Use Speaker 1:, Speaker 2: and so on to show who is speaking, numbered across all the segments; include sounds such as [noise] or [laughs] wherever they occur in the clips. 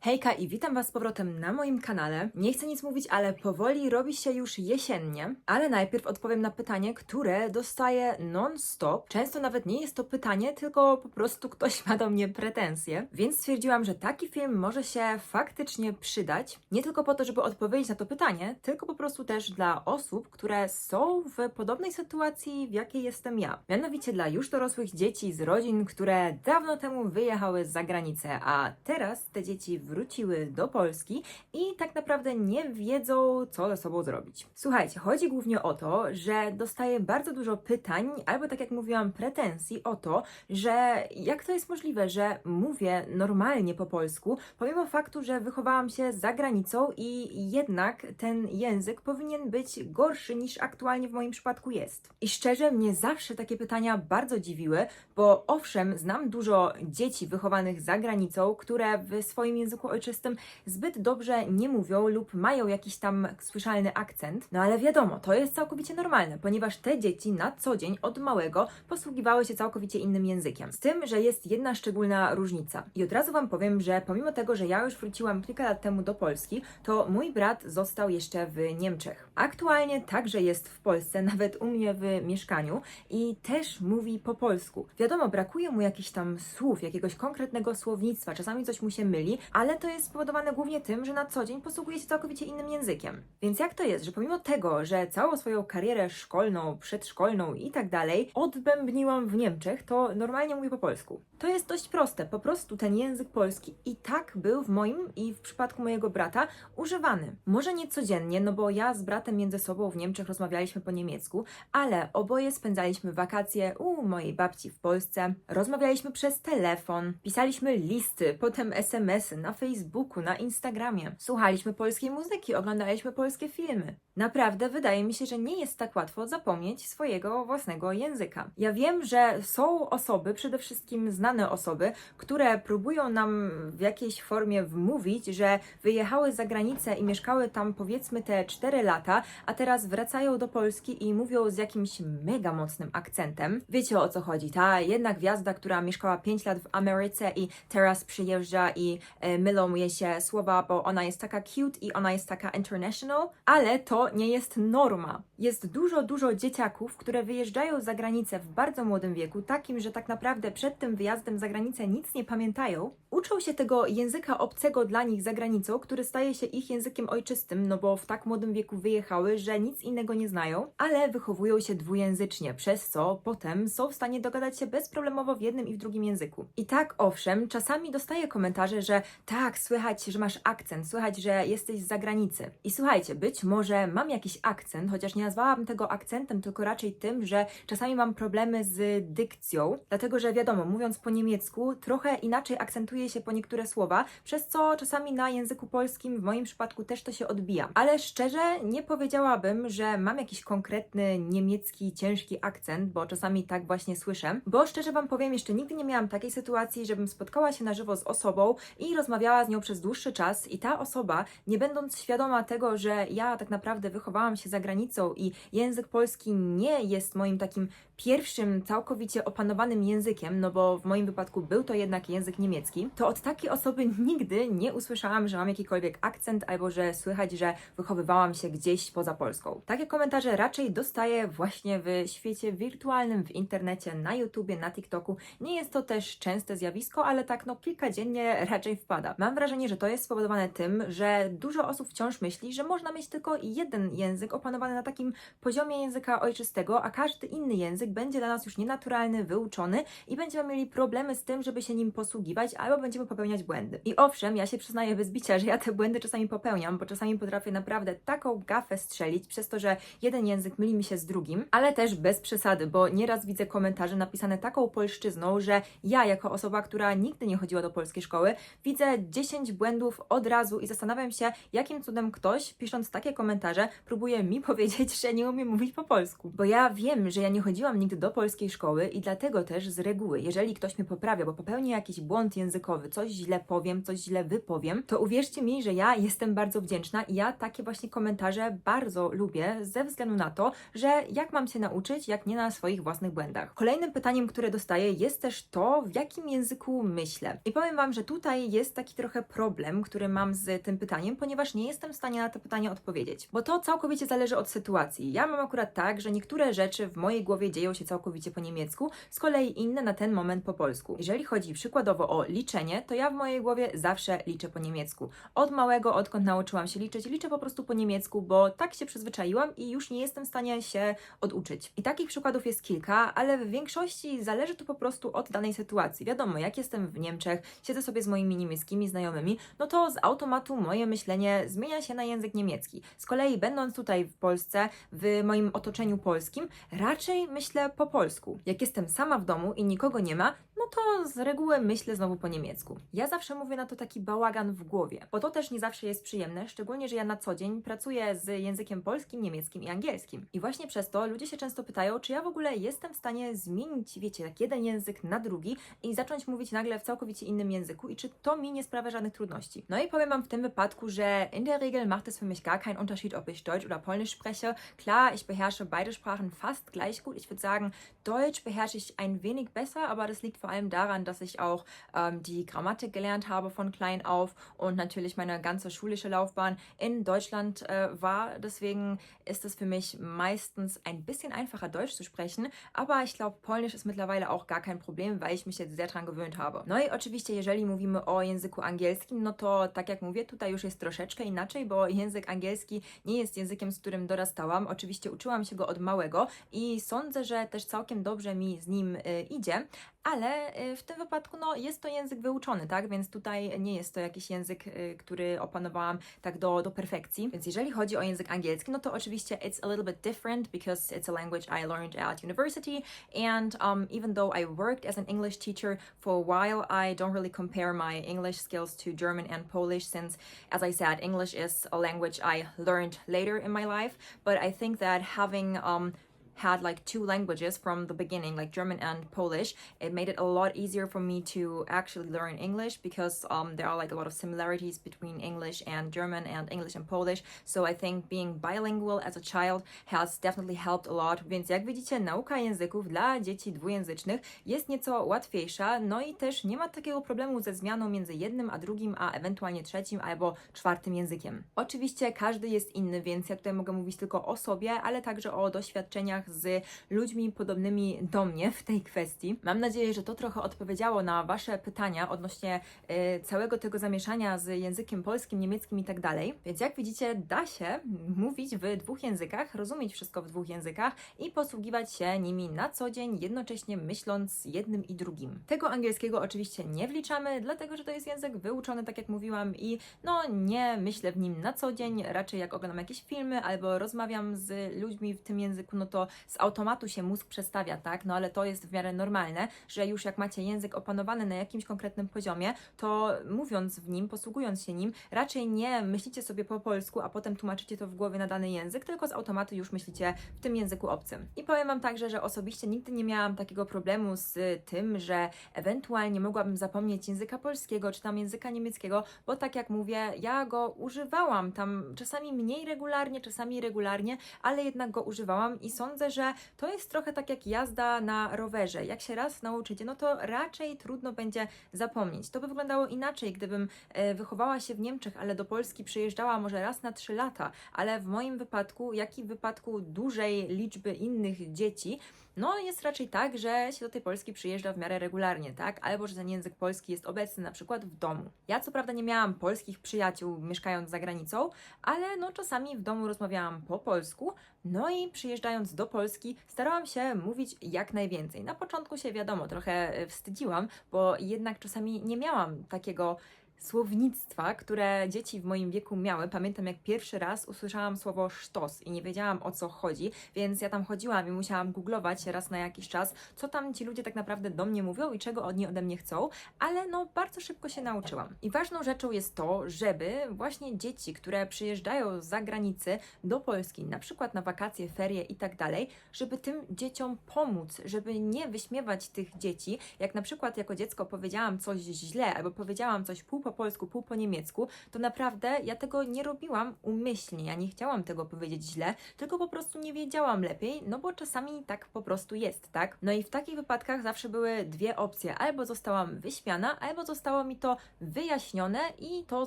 Speaker 1: Hejka i witam Was z powrotem na moim kanale. Nie chcę nic mówić, ale powoli robi się już jesiennie. Ale najpierw odpowiem na pytanie, które dostaję non-stop. Często nawet nie jest to pytanie, tylko po prostu ktoś ma do mnie pretensje. Więc stwierdziłam, że taki film może się faktycznie przydać. Nie tylko po to, żeby odpowiedzieć na to pytanie, tylko po prostu też dla osób, które są w podobnej sytuacji, w jakiej jestem ja. Mianowicie dla już dorosłych dzieci z rodzin, które dawno temu wyjechały za granicę, a teraz te dzieci wróciły do Polski i tak naprawdę nie wiedzą, co ze sobą zrobić. Słuchajcie, chodzi głównie o to, że dostaję bardzo dużo pytań, albo tak jak mówiłam, pretensji o to, że jak to jest możliwe, że mówię normalnie po polsku, pomimo faktu, że wychowałam się za granicą i jednak ten język powinien być gorszy niż aktualnie w moim przypadku jest. I szczerze, mnie zawsze takie pytania bardzo dziwiły, bo owszem, znam dużo dzieci wychowanych za granicą, które w swoim języku ojczystym zbyt dobrze nie mówią lub mają jakiś tam słyszalny akcent. No ale wiadomo, to jest całkowicie normalne, ponieważ te dzieci na co dzień od małego posługiwały się całkowicie innym językiem. Z tym, że jest jedna szczególna różnica. I od razu Wam powiem, że pomimo tego, że ja już wróciłam kilka lat temu do Polski, to mój brat został jeszcze w Niemczech. Aktualnie także jest w Polsce, [laughs] nawet u mnie w mieszkaniu i też mówi po polsku. Wiadomo, brakuje mu jakichś tam słów, jakiegoś konkretnego słownictwa, czasami coś mu się myli, ale to jest spowodowane głównie tym, że na co dzień posługuje się całkowicie innym językiem. Więc jak to jest, że pomimo tego, że całą swoją karierę szkolną, przedszkolną i tak dalej odbębniłam w Niemczech, to normalnie mówię po polsku. To jest dość proste, po prostu ten język polski i tak był w moim i w przypadku mojego brata używany. Może nie codziennie, no bo ja z bratem między sobą w Niemczech rozmawialiśmy po niemiecku, ale oboje spędzaliśmy wakacje u mojej babci w Polsce, rozmawialiśmy przez telefon, pisaliśmy listy, potem SMS-y na Facebooku, na Instagramie, słuchaliśmy polskiej muzyki, oglądaliśmy polskie filmy. Naprawdę wydaje mi się, że nie jest tak łatwo zapomnieć swojego własnego języka. Ja wiem, że są osoby, przede wszystkim znane osoby, które próbują nam w jakiejś formie wmówić, że wyjechały za granicę i mieszkały tam powiedzmy te 4 lata, a teraz wracają do Polski i mówią z jakimś mega mocnym akcentem. Wiecie o co chodzi, ta jedna gwiazda, która mieszkała 5 lat w Ameryce i teraz przyjeżdża i e, mylą jej się słowa, bo ona jest taka cute i ona jest taka international, ale to nie jest norma. Jest dużo, dużo dzieciaków, które wyjeżdżają za granicę w bardzo młodym wieku, takim, że tak naprawdę przed tym wyjazdem za granicę nic nie pamiętają, uczą się tego języka obcego dla nich za granicą, który staje się ich językiem ojczystym, no bo w tak młodym wieku wyjechały, że nic innego nie znają, ale wychowują się dwujęzycznie, przez co potem są w stanie dogadać się bezproblemowo w jednym i w drugim języku. I tak, owszem, czasami dostaję komentarze, że tak, słychać, że masz akcent, słychać, że jesteś z zagranicy. I słuchajcie, być może mam jakiś akcent, chociaż nie nazwałabym tego akcentem, tylko raczej tym, że czasami mam problemy z dykcją, dlatego że wiadomo, mówiąc po niemiecku, trochę inaczej akcentuje się po niektóre słowa, przez co czasami na języku polskim, w moim przypadku też to się odbija. Ale szczerze nie powiedziałabym, że mam jakiś konkretny niemiecki, ciężki akcent, bo czasami tak właśnie słyszę. Bo szczerze Wam powiem, jeszcze nigdy nie miałam takiej sytuacji, żebym spotkała się na żywo z osobą i rozmawiała z nią przez dłuższy czas i ta osoba, nie będąc świadoma tego, że ja tak naprawdę wychowałam się za granicą i język polski nie jest moim takim pierwszym całkowicie opanowanym językiem, no bo w moim wypadku był to jednak język niemiecki, to od takiej osoby nigdy nie usłyszałam, że mam jakikolwiek akcent albo że słychać, że wychowywałam się gdzieś poza Polską. Takie komentarze raczej dostaję właśnie w świecie wirtualnym, w internecie, na YouTubie, na TikToku. Nie jest to też częste zjawisko, ale tak no kilka dziennie raczej wpada. Mam wrażenie, że to jest spowodowane tym, że dużo osób wciąż myśli, że można mieć tylko jeden język opanowany na takim poziomie języka ojczystego, a każdy inny język będzie dla nas już nienaturalny, wyuczony i będziemy mieli problemy z tym, żeby się nim posługiwać, albo będziemy popełniać błędy. I owszem, ja się przyznaję bez bicia, że ja te błędy czasami popełniam, bo czasami potrafię naprawdę taką gafę strzelić przez to, że jeden język myli mi się z drugim, ale też bez przesady, bo nieraz widzę komentarze napisane taką polszczyzną, że ja jako osoba, która nigdy nie chodziła do polskiej szkoły, widzę 10 błędów od razu i zastanawiam się, jakim cudem ktoś, pisząc takie komentarze, próbuje mi [laughs] powiedzieć, że nie umiem mówić po polsku. Bo ja wiem, że ja nie chodziłam nigdy do polskiej szkoły i dlatego też z reguły, jeżeli ktoś mnie poprawia, bo popełnię jakiś błąd językowy, coś źle powiem, coś źle wypowiem, to uwierzcie mi, że ja jestem bardzo wdzięczna i ja takie właśnie komentarze bardzo lubię ze względu na to, że jak mam się nauczyć, jak nie na swoich własnych błędach. Kolejnym pytaniem, które dostaję jest też to, w jakim języku myślę. I powiem Wam, że tutaj jest taki trochę problem, który mam z tym pytaniem, ponieważ nie jestem w stanie na to pytanie odpowiedzieć, bo to całkowicie zależy od sytuacji. Ja mam akurat tak, że niektóre rzeczy w mojej głowie dzieją się całkowicie po niemiecku, z kolei inne na ten moment po polsku. Jeżeli chodzi przykładowo o liczenie, to ja w mojej głowie zawsze liczę po niemiecku. Od małego, odkąd nauczyłam się liczyć, liczę po prostu po niemiecku, bo tak się przyzwyczaiłam i już nie jestem w stanie się oduczyć. I takich przykładów jest kilka, ale w większości zależy to po prostu od danej sytuacji. Wiadomo, jak jestem w Niemczech, siedzę sobie z moimi niemieckimi znajomymi, no to z automatu moje myślenie zmienia się na język niemiecki. Z kolei będąc tutaj w Polsce, w moim otoczeniu polskim, raczej myślę po polsku. Jak jestem sama w domu i nikogo nie ma, no to z reguły myślę znowu po niemiecku. Ja zawsze mówię na to taki bałagan w głowie, bo to też nie zawsze jest przyjemne, szczególnie, że ja na co dzień pracuję z językiem polskim, niemieckim i angielskim. I właśnie przez to ludzie się często pytają, czy ja w ogóle jestem w stanie zmienić, wiecie, tak jeden język na drugi i zacząć mówić nagle w całkowicie innym języku i czy to mi nie sprawia żadnych trudności. No i powiem Wam w tym wypadku, że in der Regel macht es für mich gar keinen Unterschied, ob ich Deutsch oder Polnisch spreche. Klar, ich beherrsche beide Sprachen fast gleich gut. Ich würde sagen, Deutsch beherrsche ich ein wenig besser, aber das liegt vor allem daran, dass ich auch ähm, die Grammatik gelernt habe von klein auf und natürlich meine ganze schulische Laufbahn in Deutschland äh, war. Deswegen ist es für mich meistens ein bisschen einfacher, Deutsch zu sprechen, aber ich glaube, Polnisch ist mittlerweile auch gar kein Problem, weil ich mich jetzt sehr dran gewöhnt habe. No i oczywiście, jeżeli mówimy o języku angielskim, no to tak jak mówię, tutaj już jest troszeczkę inaczej, bo język angielski nie jest językiem, z którym dorastałam. Oczywiście uczyłam się go od małego i sądzę, że też całkiem dobrze mi z nim y, idzie, ale y, w tym wypadku no, jest to język wyuczony, tak? Więc tutaj nie jest to jakiś język, y, który opanowałam tak do, do perfekcji. Więc jeżeli chodzi o język angielski, no to oczywiście it's a little bit different because it's a language I learned at university and um, even though I worked as an English teacher for a while, I don't really compare my English skills to German and Polish since, as I said, English is a language I learned later in my life. But I think that having um, had like two languages from the beginning, like German and Polish, it made it a lot easier for me to actually learn English because um, there are like a lot of similarities between English and German and English and Polish. So I think being bilingual as a child has definitely helped a lot. Więc jak widzicie, nauka języków dla dzieci dwujęzycznych jest nieco łatwiejsza, no i też nie ma takiego problemu ze zmianą między jednym a drugim, a ewentualnie trzecim albo czwartym językiem. Oczywiście każdy jest inny, więc ja tutaj mogę mówić tylko o sobie, ale także o doświadczeniach z ludźmi podobnymi do mnie w tej kwestii. Mam nadzieję, że to trochę odpowiedziało na Wasze pytania odnośnie y, całego tego zamieszania z językiem polskim, niemieckim i tak dalej. Więc jak widzicie, da się mówić w dwóch językach, rozumieć wszystko w dwóch językach i posługiwać się nimi na co dzień, jednocześnie myśląc jednym i drugim. Tego angielskiego oczywiście nie wliczamy, dlatego że to jest język wyuczony, tak jak mówiłam, i no nie myślę w nim na co dzień, raczej jak oglądam jakieś filmy albo rozmawiam z ludźmi w tym języku, no to z automatu się mózg przestawia, tak? No ale to jest w miarę normalne, że już jak macie język opanowany na jakimś konkretnym poziomie, to mówiąc w nim, posługując się nim, raczej nie myślicie sobie po polsku, a potem tłumaczycie to w głowie na dany język, tylko z automatu już myślicie w tym języku obcym. I powiem Wam także, że osobiście nigdy nie miałam takiego problemu z tym, że ewentualnie mogłabym zapomnieć języka polskiego czy tam języka niemieckiego, bo tak jak mówię, ja go używałam tam czasami mniej regularnie, czasami regularnie, ale jednak go używałam i sądzę, że to jest trochę tak jak jazda na rowerze. Jak się raz nauczycie, no to raczej trudno będzie zapomnieć. To by wyglądało inaczej, gdybym e, wychowała się w Niemczech, ale do Polski przyjeżdżała może raz na trzy lata, ale w moim wypadku, jak i w wypadku dużej liczby innych dzieci, no jest raczej tak, że się do tej Polski przyjeżdża w miarę regularnie, tak? Albo że ten język polski jest obecny na przykład w domu. Ja co prawda nie miałam polskich przyjaciół mieszkając za granicą, ale no czasami w domu rozmawiałam po polsku, no i przyjeżdżając do Polski starałam się mówić jak najwięcej. Na początku się wiadomo, trochę e, wstydziłam, bo jednak czasami nie miałam takiego słownictwa, które dzieci w moim wieku miały. Pamiętam, jak pierwszy raz usłyszałam słowo sztos i nie wiedziałam o co chodzi, więc ja tam chodziłam i musiałam googlować raz na jakiś czas, co tam ci ludzie tak naprawdę do mnie mówią i czego oni ode mnie chcą, ale no bardzo szybko się nauczyłam. I ważną rzeczą jest to, żeby właśnie dzieci, które przyjeżdżają z zagranicy do Polski, na przykład na wakacje, ferie i tak dalej, żeby tym dzieciom pomóc, żeby nie wyśmiewać tych dzieci. Jak na przykład jako dziecko powiedziałam coś źle albo powiedziałam coś pół po polsku, pół po niemiecku, to naprawdę ja tego nie robiłam umyślnie. Ja nie chciałam tego powiedzieć źle, tylko po prostu nie wiedziałam lepiej, no bo czasami tak po prostu jest, tak? No i w takich wypadkach zawsze były dwie opcje. Albo zostałam wyśmiana, albo zostało mi to wyjaśnione i to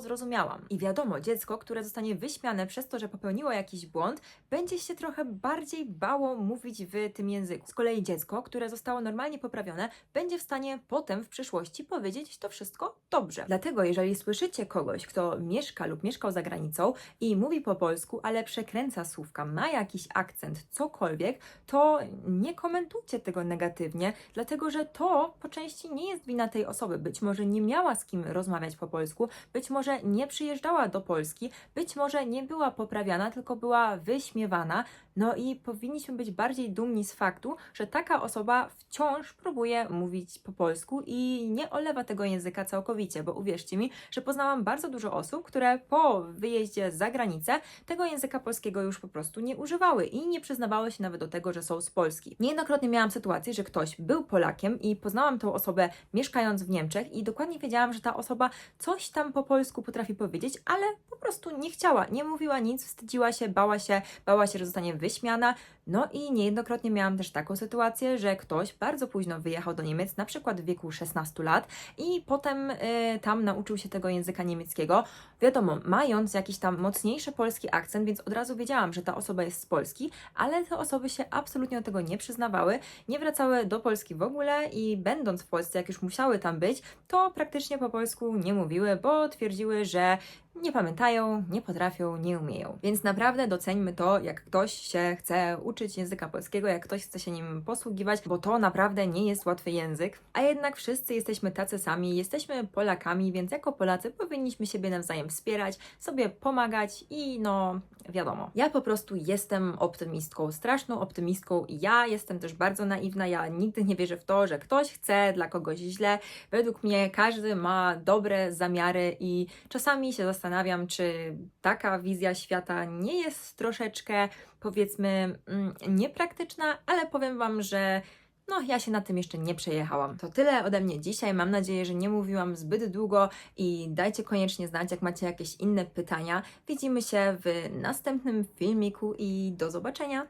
Speaker 1: zrozumiałam. I wiadomo, dziecko, które zostanie wyśmiane przez to, że popełniło jakiś błąd, będzie się trochę bardziej bało mówić w tym języku. Z kolei dziecko, które zostało normalnie poprawione, będzie w stanie potem w przyszłości powiedzieć to wszystko dobrze. Dlatego, jeżeli słyszycie kogoś, kto mieszka lub mieszkał za granicą i mówi po polsku, ale przekręca słówka, ma jakiś akcent, cokolwiek, to nie komentujcie tego negatywnie, dlatego że to po części nie jest wina tej osoby. Być może nie miała z kim rozmawiać po polsku, być może nie przyjeżdżała do Polski, być może nie była poprawiana, tylko była wyśmiewana. No i powinniśmy być bardziej dumni z faktu, że taka osoba wciąż próbuje mówić po polsku i nie olewa tego języka całkowicie, bo uwierzcie mi, że poznałam bardzo dużo osób, które po wyjeździe za granicę tego języka polskiego już po prostu nie używały i nie przyznawały się nawet do tego, że są z Polski. Niejednokrotnie miałam sytuację, że ktoś był Polakiem i poznałam tą osobę mieszkając w Niemczech i dokładnie wiedziałam, że ta osoba coś tam po polsku potrafi powiedzieć, ale po prostu nie chciała, nie mówiła nic, wstydziła się, bała się, bała się, że zostanie wyśmiana. No i niejednokrotnie miałam też taką sytuację, że ktoś bardzo późno wyjechał do Niemiec, na przykład w wieku 16 lat i potem y, tam nauczył się tego języka niemieckiego. Wiadomo, mając jakiś tam mocniejszy polski akcent, więc od razu wiedziałam, że ta osoba jest z Polski, ale te osoby się absolutnie do tego nie przyznawały, nie wracały do Polski w ogóle i będąc w Polsce, jak już musiały tam być, to praktycznie po polsku nie mówiły, bo twierdziły, że nie pamiętają, nie potrafią, nie umieją. Więc naprawdę doceńmy to, jak ktoś się chce uczyć języka polskiego, jak ktoś chce się nim posługiwać, bo to naprawdę nie jest łatwy język. A jednak wszyscy jesteśmy tacy sami, jesteśmy Polakami, więc jako Polacy powinniśmy siebie nawzajem wspierać, sobie pomagać i no wiadomo. Ja po prostu jestem optymistką, straszną optymistką i ja jestem też bardzo naiwna, ja nigdy nie wierzę w to, że ktoś chce dla kogoś źle. Według mnie każdy ma dobre zamiary i czasami się zastanawiam, czy taka wizja świata nie jest troszeczkę, powiedzmy, mm, niepraktyczna, ale powiem Wam, że no, ja się na tym jeszcze nie przejechałam. To tyle ode mnie dzisiaj. Mam nadzieję, że nie mówiłam zbyt długo i dajcie koniecznie znać, jak macie jakieś inne pytania. Widzimy się w następnym filmiku i do zobaczenia.